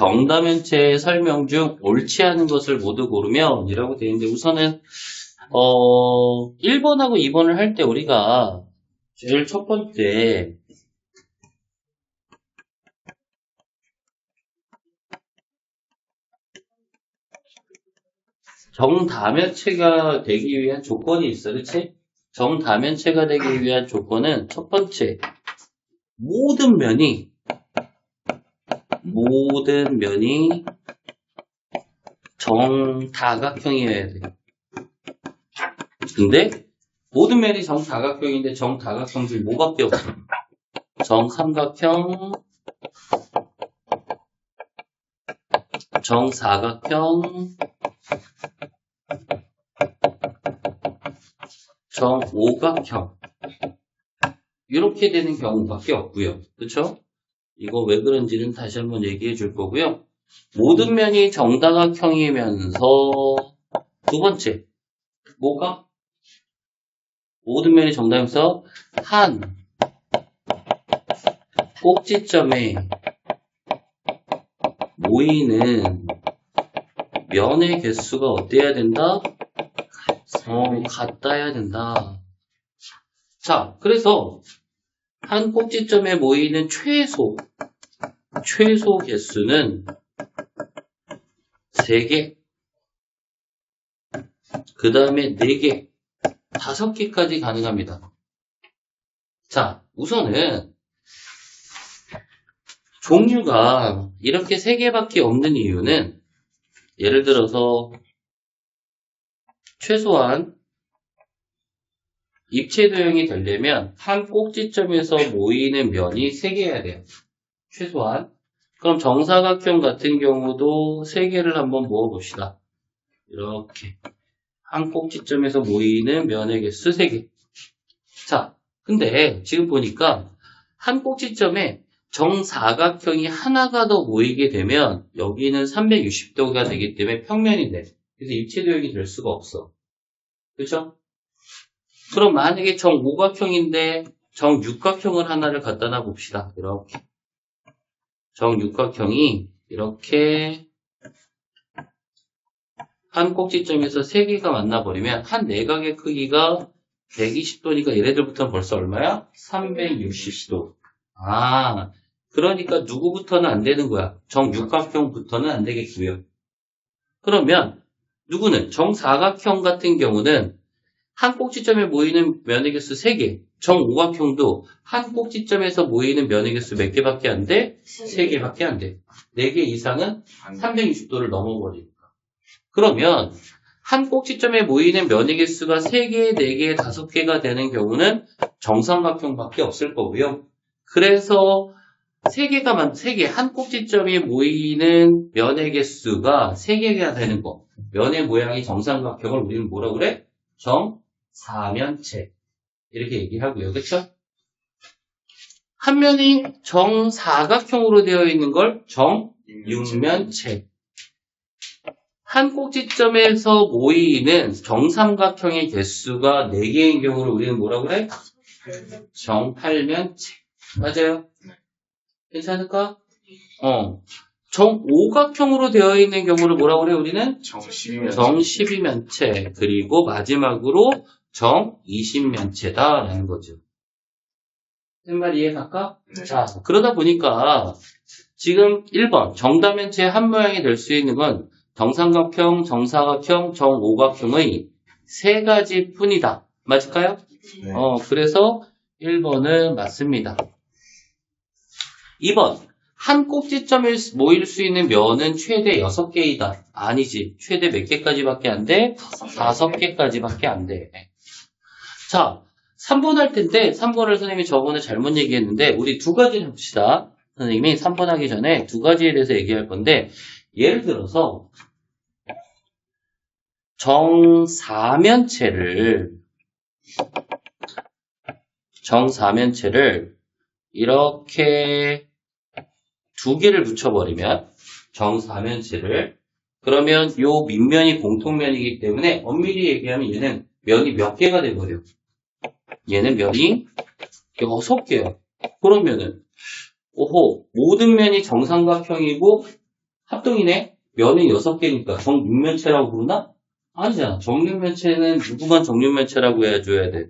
정다면체 설명 중 옳지 않은 것을 모두 고르면 이라고 되어 있는데 우선은 어 1번하고 2번을 할 때 우리가 제일 첫 번째 정다면체가 되기 위한 조건이 있어, 그렇지? 정다면체가 되기 위한 조건은 첫 번째 모든 면이 모든 면이 정다각형이어야 돼. 근데 모든 면이 정다각형인데 정다각형 중 뭐밖에 없어? 정삼각형, 정사각형, 정오각형 이렇게 되는 경우밖에 없고요. 그렇죠? 이거 왜 그런지는 다시 한번 얘기해 줄 거고요. 모든 면이 정다각형이면서 두 번째 뭐가? 모든 면이 정다면서 한 꼭지점에 모이는 면의 개수가 어때야 된다? 어, 같아야 된다. 자, 그래서 한 꼭지점에 모이는 최소, 최소 개수는 3개, 그 다음에 4개, 5개까지 가능합니다. 자, 우선은 종류가 이렇게 3개밖에 없는 이유는 예를 들어서 최소한 입체 도형이 되려면 한 꼭지점에서 모이는 면이 3개여야 돼요. 최소한. 그럼 정사각형 같은 경우도 3개를 한번 모아봅시다. 이렇게. 한 꼭지점에서 모이는 면의 개수 3개. 자, 근데 지금 보니까 한 꼭지점에 정사각형이 하나가 더 모이게 되면 여기는 360도가 되기 때문에 평면이 돼. 그래서 입체 도형이 될 수가 없어. 그죠? 그럼 만약에 정오각형인데 정육각형을 하나를 갖다 놔 봅시다. 이렇게. 정육각형이 이렇게 한 꼭지점에서 세 개가 만나버리면 한 내각의 크기가 120도니까 얘네들부터는 벌써 얼마야? 360도. 아, 그러니까 누구부터는 안 되는 거야. 정육각형부터는 안 되겠고요. 그러면 누구는 정사각형 같은 경우는 한 꼭지점에 모이는 면의 개수 3개, 정오각형도 한 꼭지점에서 모이는 면의 개수 몇 개밖에 안 돼? 3개밖에 안 돼. 4개 이상은 360도를 넘어버리니까. 그러면 한 꼭지점에 모이는 면의 개수가 3개, 4개, 5개가 되는 경우는 정삼각형밖에 없을 거고요. 그래서 3개가 만 3개, 한 꼭지점에 모이는 면의 개수가 3개가 되는 거. 면의 모양이 정삼각형을 우리는 뭐라 그래? 정 사면체. 이렇게 얘기하고요. 그쵸? 한 면이 정사각형으로 되어 있는 걸 정육면체. 한 꼭지점에서 모이는 정삼각형의 개수가 4개인 경우를 우리는 뭐라 그래? 정팔면체. 맞아요? 괜찮을까? 어. 정오각형으로 되어 있는 경우를 뭐라 그래? 우리는 정12면 정12면체. 그리고 마지막으로 정 20면체다라는 거죠. 한 이해 갈까? 네. 자, 그러다 보니까 지금 1번 정다면체 한 모양이 될 수 있는 건 정삼각형, 정사각형, 정오각형의 세 가지 뿐이다. 맞을까요? 네. 어, 그래서 1번은 맞습니다. 2번. 한 꼭지점에 모일 수 있는 면은 최대 6개이다. 아니지. 최대 몇 개까지밖에 안 돼? 5개까지밖에 안 돼. 자, 3번 할 텐데 3번을 선생님이 저번에 잘못 얘기했는데 우리 두 가지를 합시다. 선생님이 3번 하기 전에 두 가지에 대해서 얘기할 건데 예를 들어서 정사면체를 정사면체를 이렇게 두 개를 붙여버리면 정사면체를 그러면 요 밑면이 공통면이기 때문에 엄밀히 얘기하면 얘는 면이 몇 개가 돼버려 얘는 면이 여섯 개야 그러면은 오호 모든 면이 정삼각형이고 합동이네. 면이 6개니까 정육면체라고 부르나? 아니잖아. 정육면체는 누구만 정육면체라고 해줘야 돼.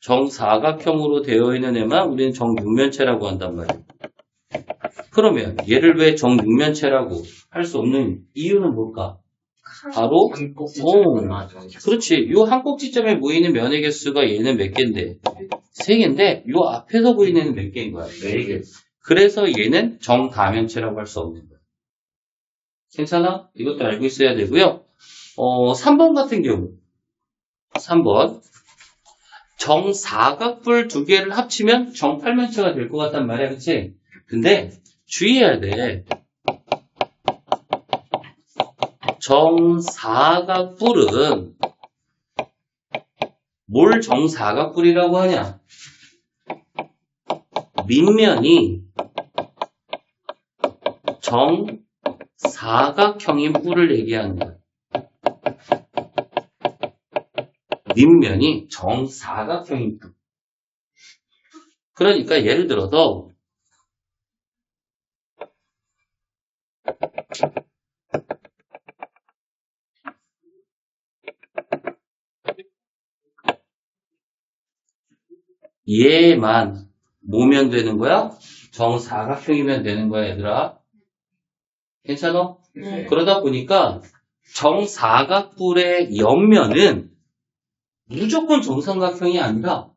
정사각형으로 되어 있는 애만 우리는 정육면체라고 한단 말이야. 그러면 얘를 왜 정육면체라고 할 수 없는 이유는 뭘까? 바로 한 꼭지 오. 맞아. 그렇지. 요 한 꼭지점에 모이는 면의 개수가 얘는 몇 개인데? 세 개인데 요 앞에서 보이는 애는 몇 개인 거야? 네 개. 그래서 얘는 정다면체라고 할 수 없는 거야. 괜찮아? 이것도 알고 있어야 되고요. 어, 3번 같은 경우. 3번. 정사각뿔 두 개를 합치면 정팔면체가 될 것 같단 말이야. 그치? 근데 주의해야 돼. 정사각뿔은 뭘 정사각뿔이라고 하냐? 밑면이 정사각형인 뿔을 거야. 밑면이 정사각형인 뿔. 그러니까 예를 들어서 얘만 뭐면 되는 거야? 정사각형이면 되는 거야, 얘들아. 괜찮아? 네. 그러다 보니까 정사각뿔의 옆면은 무조건 정삼각형이 아니라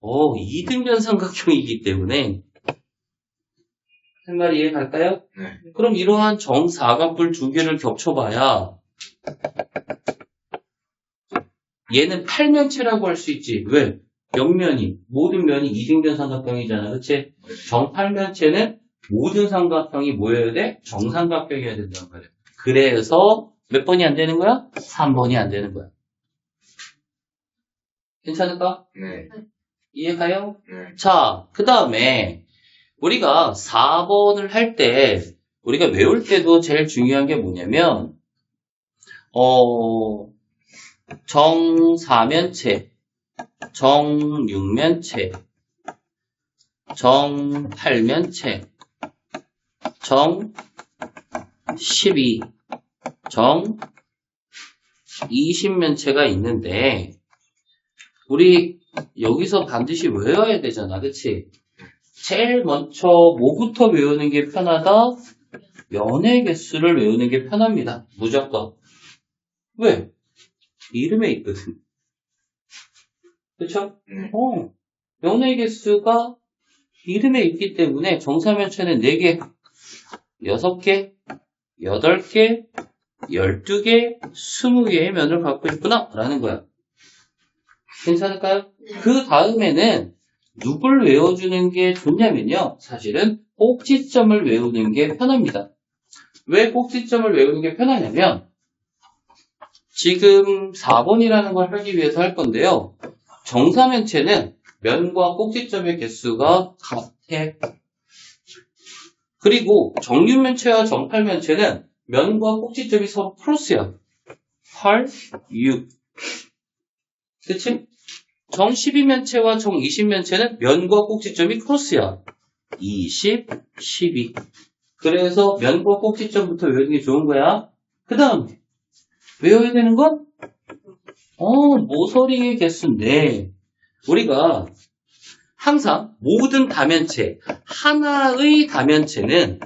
어, 이등변 삼각형이기 때문에 할 말이 이해 갈까요? 네. 그럼 이러한 정사각뿔 두 개를 겹쳐봐야 얘는 팔면체라고 할 수 있지. 왜? 옆면이 모든 면이 이등변 삼각형이잖아. 그치? 정팔면체는 모든 삼각형이 뭐여야 돼? 정삼각형이어야 된단 말이야. 그래서 몇 번이 안 되는 거야? 3번이 안 되는 거야. 괜찮을까? 네. 이해가요? 네. 자, 그 다음에 우리가 4번을 할 때 우리가 외울 때도 제일 중요한 게 뭐냐면 어 정사면체, 정육면체, 정팔면체, 정 12, 정 20면체가 있는데 우리 여기서 반드시 외워야 되잖아, 그치? 제일 먼저 뭐부터 외우는 게 편하다? 면의 개수를 외우는 게 편합니다. 무조건. 왜? 이름에 있거든. 그쵸? 네. 어, 면의 개수가 이름에 있기 때문에 정사면체는 4개, 6개, 8개, 12개, 20개의 면을 갖고 있구나 라는 거야. 괜찮을까요? 그 다음에는 누굴 외워주는 게 좋냐면요. 사실은 꼭지점을 외우는 게 편합니다. 왜 꼭지점을 외우는 게 편하냐면 지금 4번이라는 걸 하기 위해서 할 건데요. 정사면체는 면과 꼭지점의 개수가 같아. 그리고 정육면체와 정팔면체는 면과 꼭지점이 서로 크로스야. 8, 6. 그치? 정 12면체와 정 20면체는 면과 꼭지점이 크로스야. 20, 12. 그래서 면과 꼭지점부터 외우는 게 좋은 거야. 그 다음에 외워야 되는 건 어, 모서리의 개수인데 우리가 항상 모든 다면체, 하나의 다면체는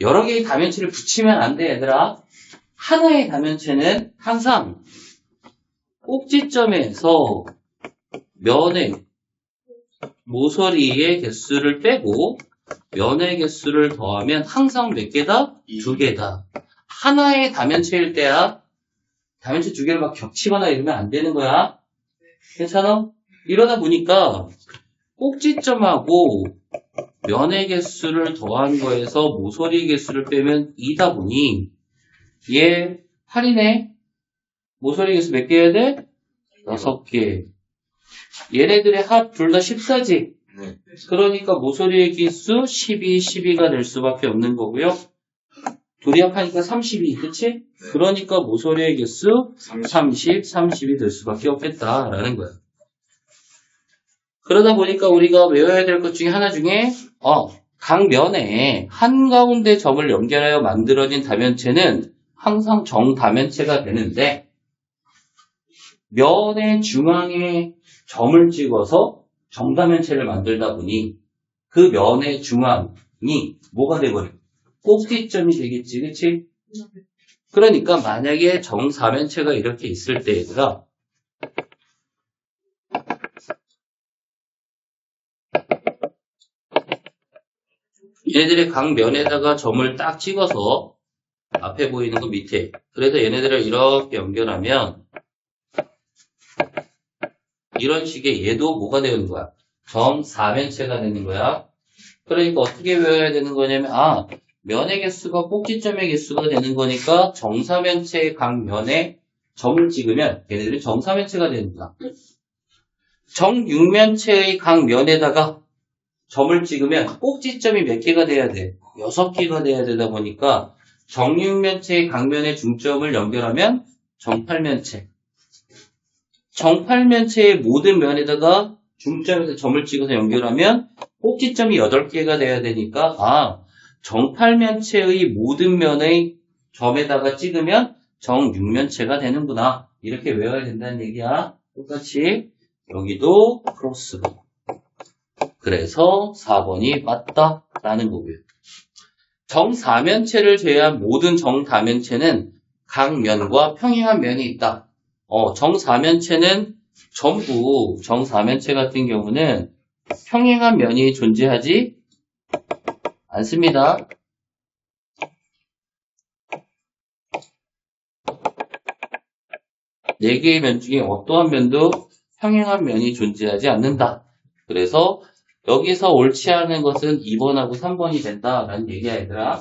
여러 개의 다면체를 붙이면 안 돼, 얘들아. 하나의 다면체는 항상 꼭지점에서 면의 모서리의 개수를 빼고 면의 개수를 더하면 항상 몇 개다? 두 개다. 하나의 다면체일 때야 다면체 두 개를 막 겹치거나 이러면 안 되는 거야. 괜찮아? 이러다 보니까 꼭지점하고 면의 개수를 더한 거에서 모서리 개수를 빼면 2다 보니 얘 8이네. 모서리 개수 몇 개 해야 돼? 6개. 얘네들의 합 둘 다 14지. 네. 그러니까 모서리의 개수 12, 12가 될 수밖에 없는 거고요. 둘이 합하니까 32, 그치? 그러니까 모서리의 개수 30, 30이 될 수밖에 없겠다라는 거야. 그러다 보니까 우리가 외워야 될 것 중에 하나 중에 어, 각 면에 한가운데 점을 연결하여 만들어진 다면체는 항상 정다면체가 되는데 면의 중앙에 점을 찍어서 정다면체를 만들다 보니 그 면의 중앙이 뭐가 되버려? 꼭지점이 되겠지, 그치? 그러니까 만약에 정사면체가 이렇게 있을 때 얘들아 얘네들의 각 면에다가 점을 딱 찍어서 앞에 보이는 거 밑에 그래서 얘네들을 이렇게 연결하면 이런 식의 얘도 뭐가 되는 거야? 정사면체가 되는 거야. 그러니까 어떻게 외워야 되는 거냐면 아 면의 개수가 꼭지점의 개수가 되는 거니까 정사면체의 각 면에 점을 찍으면 얘네들이 정사면체가 거야. 정육면체의 각 면에다가 점을 찍으면 꼭지점이 몇 개가 돼야 돼? 여섯 개가 돼야 되다 보니까 정육면체의 각 면의 중점을 연결하면 정팔면체. 정팔면체의 모든 면에다가 중점에서 점을 찍어서 연결하면 꼭지점이 8개가 돼야 되니까 아 정팔면체의 모든 면의 점에다가 찍으면 정육면체가 되는구나. 이렇게 외워야 된다는 얘기야. 똑같이 여기도 크로스로. 그래서 4번이 맞다라는 거고요. 정사면체를 제외한 모든 정다면체는 각 면과 평행한 면이 있다. 어, 정사면체는 전부 정사면체 같은 경우는 평행한 면이 존재하지 않습니다. 네 개의 면 중에 어떠한 면도 평행한 면이 존재하지 않는다. 그래서 여기서 옳지 않은 것은 2번하고 3번이 된다라는 얘기야, 얘들아.